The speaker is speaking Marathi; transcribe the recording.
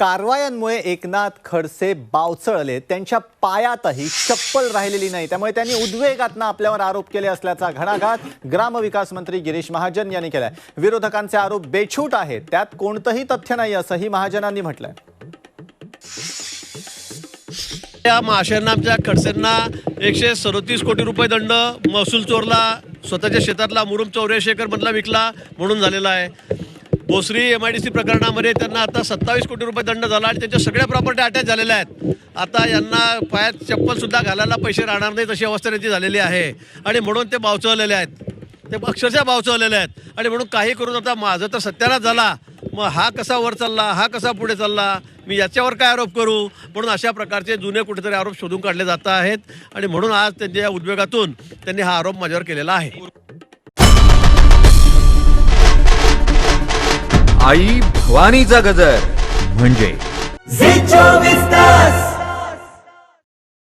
कारवायांमुळे एकनाथ खडसे बावचळले. त्यांच्या पायातही चप्पल राहिलेली नाही. त्यामुळे त्यांनी उद्वेगातनं आपल्यावर आरोप केले असल्याचा घणाघात ग्रामविकास मंत्री गिरीश महाजन यांनी केलाय. विरोधकांचे आरोप बेछूट आहेत. त्यात कोणतंही तथ्य नाही असंही महाजनांनी म्हटलंय. या महाशयांना खडसेंना एकशे सदोतीस कोटी रुपये दंड महसूल चोरला स्वतःच्या शेतातला मुरुम चौऱ्याऐंशी एकर मधला विकला म्हणून झालेला आहे. Bhosari M I D C प्रकरणामध्ये त्यांना आता सत्तावीस कोटी रुपये दंड झाला आणि त्यांच्या सगळ्या प्रॉपर्टी अटॅच झालेल्या आहेत. आता यांना पायात चप्पलसुद्धा घालायला पैसे राहणार नाहीत अशी अवस्था त्यांची झालेली आहे. आणि म्हणून ते बावचवलेले आहेत. ते अक्षरशः बावचवलेले आहेत. आणि म्हणून काही करून आता माझं तर सत्यानाच झाला. मग हा कसा वर चालला? हा कसा पुढे चालला? मी याच्यावर काय आरोप करू? म्हणून अशा प्रकारचे जुने कुठेतरी आरोप शोधून काढले जात आहेत. आणि म्हणून आज त्यांच्या या उद्वेगातून त्यांनी हा आरोप माझ्यावर केलेला आहे. आई भवानीचा गजर म्हणजे